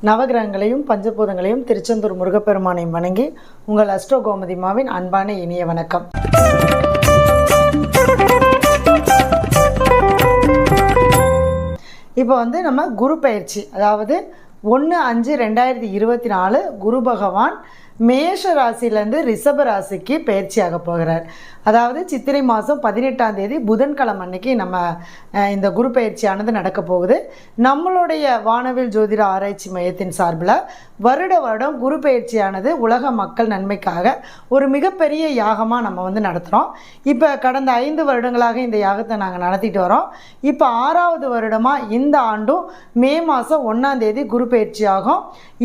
நவகிரகங்களையும் பஞ்சபூதங்களையும் திருச்செந்தூர் முருகப்பெருமானையும் வணங்கி உங்கள் அஸ்ட்ரோ கோமதிமாவின் அன்பான இனிய வணக்கம். இப்போ வந்து நம்ம குரு பயிற்சி அதாவது ஒன்று அஞ்சு ரெண்டாயிரத்தி இருபத்தி நாலு குரு பகவான் மேஷ ராசியிலேருந்து ரிஷப ராசிக்கு பயிற்சியாக போகிறார். அதாவது சித்திரை மாதம் பதினெட்டாம் தேதி புதன்கிழமை அன்னைக்கு நம்ம இந்த குரு பயிற்சியானது நடக்க போகுது. நம்மளுடைய வானவில் ஜோதிட ஆராய்ச்சி மையத்தின் சார்பில் வருட வருடம் குரு பயிற்சியானது உலக மக்கள் நன்மைக்காக ஒரு மிகப்பெரிய யாகமாக நம்ம வந்து நடத்துகிறோம் இப்போ கடந்த ஐந்து வருடங்களாக இந்த யாகத்தை நாங்கள் நடத்திட்டு வரோம். இப்போ ஆறாவது வருடமாக இந்த ஆண்டும் மே மாதம் ஒன்றாம் தேதி குரு பயிற்சியாகும்.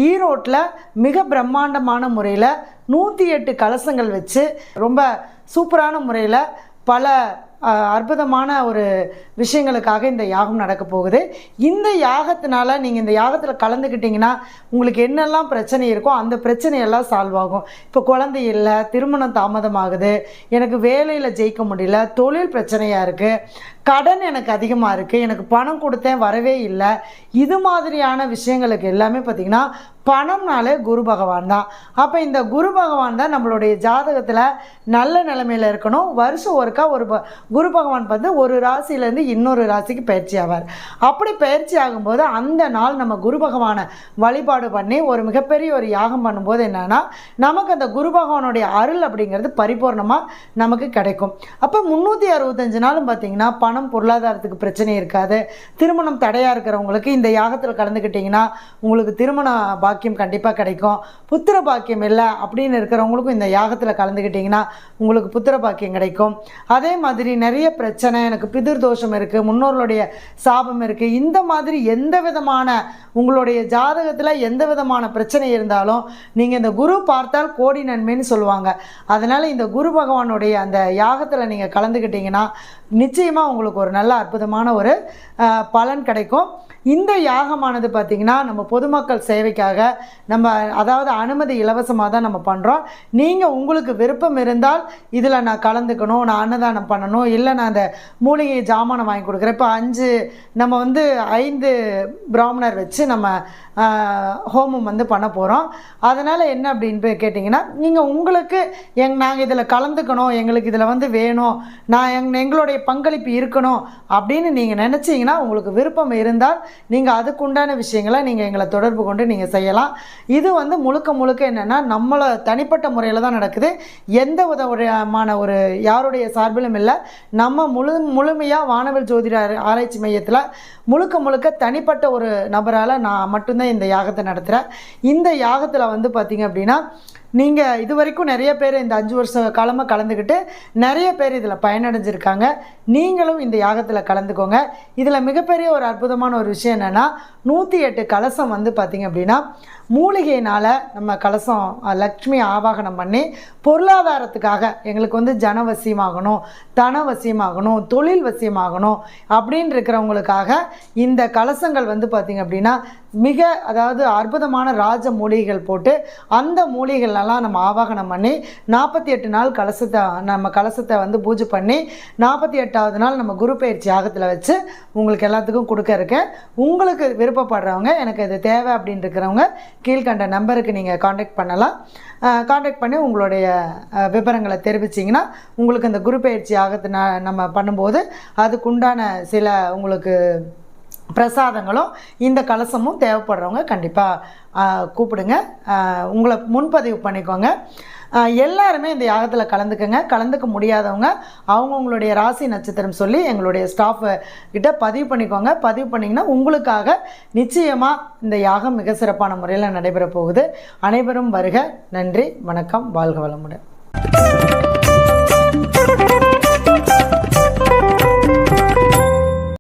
ஈரோட்டில் மிக பிரம்மாண்டமான முறையில் நூற்றி எட்டு கலசங்கள் வச்சு ரொம்ப சூப்பரான முறையில் பல அற்புதமான ஒரு விஷயங்களுக்காக இந்த யாகம் நடக்க போகுது. இந்த யாகத்தினால நீங்கள் இந்த யாகத்தில் கலந்துக்கிட்டிங்கன்னா உங்களுக்கு என்னெல்லாம் பிரச்சனை இருக்கோ அந்த பிரச்சனையெல்லாம் சால்வ் ஆகும். இப்போ குழந்தை இல்லை திருமணம் தாமதமாகுது எனக்கு வேலையில் ஜெயிக்க முடியல தொழில் பிரச்சனையாக இருக்குது கடன் எனக்கு அதிகமாக இருக்குது எனக்கு பணம் கொடுத்தேன் வரவே இல்லை. இது மாதிரியான விஷயங்களுக்கு எல்லாமே பார்த்திங்கன்னா பணம்னாலே குரு பகவான் தான். அப்போ இந்த குரு பகவான் தான் நம்மளுடைய ஜாதகத்தில் நல்ல நிலைமையில் இருக்கணும். வருஷம் ஒருக்கா ஒரு ப- குரு பகவான் வந்து ஒரு ராசியிலேருந்து இன்னொரு ராசிக்கு பயிற்சி ஆவார். அப்படி பயிற்சி ஆகும்போது அந்த நாள் நம்ம குரு பகவானை வழிபாடு பண்ணி ஒரு மிகப்பெரிய ஒரு யாகம் பண்ணும்போது என்னென்னா நமக்கு அந்த குரு பகவானுடைய அருள் அப்படிங்கிறது பரிபூர்ணமாக நமக்கு கிடைக்கும். அப்போ முந்நூற்றி அறுபத்தஞ்சு நாளும் பார்த்திங்கன்னா பணம் பொருளாதாரத்துக்கு பிரச்சனை இருக்காது. திருமணம் தடையாக இருக்கிறவங்களுக்கு இந்த யாகத்தில் கலந்துக்கிட்டிங்கன்னா உங்களுக்கு திருமண பாக்கியம் கண்டிப்பாக கிடைக்கும். புத்திர பாக்கியம் இல்லை அப்படின்னு இருக்கிறவங்களுக்கும் இந்த யாகத்தில் கலந்துக்கிட்டிங்கன்னா உங்களுக்கு புத்திர பாக்கியம் கிடைக்கும். அதே மாதிரி நிறைய பிரச்சனை எனக்கு பிதிர் தோஷம் இருக்குது முன்னோர்களுடைய சாபம் இருக்குது இந்த மாதிரி எந்த விதமான உங்களுடைய ஜாதகத்தில் எந்த விதமான பிரச்சனை இருந்தாலும் நீங்கள் இந்த குரு பார்த்தால் கோடி நன்மைன்னு சொல்லுவாங்க. அதனால் இந்த குரு பகவானுடைய அந்த யாகத்தில் நீங்கள் கலந்துக்கிட்டிங்கன்னா நிச்சயமாக உங்களுக்கு ஒரு நல்ல அற்புதமான ஒரு பலன் கிடைக்கும். இந்த யாகமானது பார்த்திங்கன்னா நம்ம பொதுமக்கள் சேவைக்காக நம்ம அதாவது அனுமதி இலவசமாக தான் நம்ம பண்ணுறோம் நீங்கள் உங்களுக்கு விருப்பம் இருந்தால் இதில் நான் கலந்துக்கணும் நான் அன்னதானம் பண்ணணும் இல்லை நான் அந்த மூலிகை ஜாமானம் வாங்கி கொடுக்குறேன். இப்போ அஞ்சு நம்ம வந்து ஐந்து பிராமணர் வச்சு நம்ம ஹோமம் வந்து பண்ண போகிறோம் அதனால் என்ன அப்படின்னு கேட்டிங்கன்னா நீங்கள் உங்களுக்கு எங் நாங்கள் இதில் கலந்துக்கணும் எங்களுக்கு இதில் வந்து வேணும் நான் எங் எங்களுடைய பங்களிப்பு இருக்கணும் அப்படின்னு நீங்கள் நினச்சிங்கன்னா உங்களுக்கு விருப்பம் இருந்தால் நீங்கள் அதுக்குண்டான விஷயங்களை நீங்கள் எங்களை தொடர்பு கொண்டு நீங்கள் செய்யலாம். இது வந்து முழுக்க முழுக்க என்னென்னா நம்மளை தனிப்பட்ட முறையில் தான் நடக்குது. எந்த விதமான ஒரு யாருடைய சார்பிலும் இல்லை. நம்ம முழு முழுமையாக வானவில் ஜோதிட ஆராய்ச்சி மையத்தில் முழுக்க முழுக்க தனிப்பட்ட ஒரு நபரால் நான் மட்டும்தான் இந்த யாகத்தை நடத்துகிறேன் இந்த யாகத்தில் வந்து பார்த்திங்க அப்படின்னா நீங்கள் இது வரைக்கும் நிறைய பேர் இந்த அஞ்சு வருஷ காலமாக கலந்துக்கிட்டு நிறைய பேர் இதில் பயனடைஞ்சிருக்காங்க. நீங்களும் இந்த யாகத்தில் கலந்துக்கோங்க. இதில் மிகப்பெரிய ஒரு அற்புதமான ஒரு விஷயம் என்னென்னா நூற்றி எட்டு கலசம் வந்து பார்த்திங்க அப்படின்னா மூலிகையினால் நம்ம கலசம் லக்ஷ்மி ஆவாகனம் பண்ணி பொருளாதாரத்துக்காக எங்களுக்கு வந்து ஜனவசியமாகணும் தனவசியமாகணும் தொழில் வசியமாகணும் அப்படின்னு இருக்கிறவங்களுக்காக இந்த கலசங்கள் வந்து பார்த்திங்க அப்படின்னா மிக அதாவது அற்புதமான ராஜ மூலிகைகள் போட்டு அந்த மூலிகைகளெல்லாம் நம்ம ஆவாகனம் பண்ணி நாற்பத்தி எட்டு நாள் கலசத்தை நம்ம கலசத்தை வந்து பூஜை பண்ணி நாற்பத்தி எட்டாவது நாள் நம்ம குரு பயிற்சி யாகத்தில் வச்சு உங்களுக்கு எல்லாத்துக்கும் கொடுக்க இருக்கேன். உங்களுக்கு விருப்பப்படுறவங்க எனக்கு இது தேவை அப்படின்னு இருக்கிறவங்க கீழ்கண்ட நம்பருக்கு நீங்கள் காண்டாக்ட் பண்ணலாம். காண்டாக்ட் பண்ணி உங்களுடைய விவரங்களை தெரிவிச்சிங்கன்னா உங்களுக்கு இந்த குரு பயிற்சி யாகத்தை நம்ம பண்ணும்போது அதுக்குண்டான சில உங்களுக்கு பிரசாதங்களும் இந்த கலசமும் தேவைப்படுறவங்க கண்டிப்பாக கூப்பிடுங்க. உங்களை முன்பதிவு பண்ணிக்கோங்க. எல்லாருமே இந்த யாகத்தில் கலந்துக்கங்க. கலந்துக்க முடியாதவங்க அவங்கவுங்களுடைய ராசி நட்சத்திரம் சொல்லி எங்களுடைய ஸ்டாஃப் கிட்ட பதிவு பண்ணிக்கோங்க. பதிவு பண்ணிங்கன்னா உங்களுக்காக நிச்சயமாக இந்த யாகம் மிக சிறப்பான முறையில் நடைபெற போகுது. அனைவரும் வருக. நன்றி வணக்கம் வாழ்க வளமுடன்.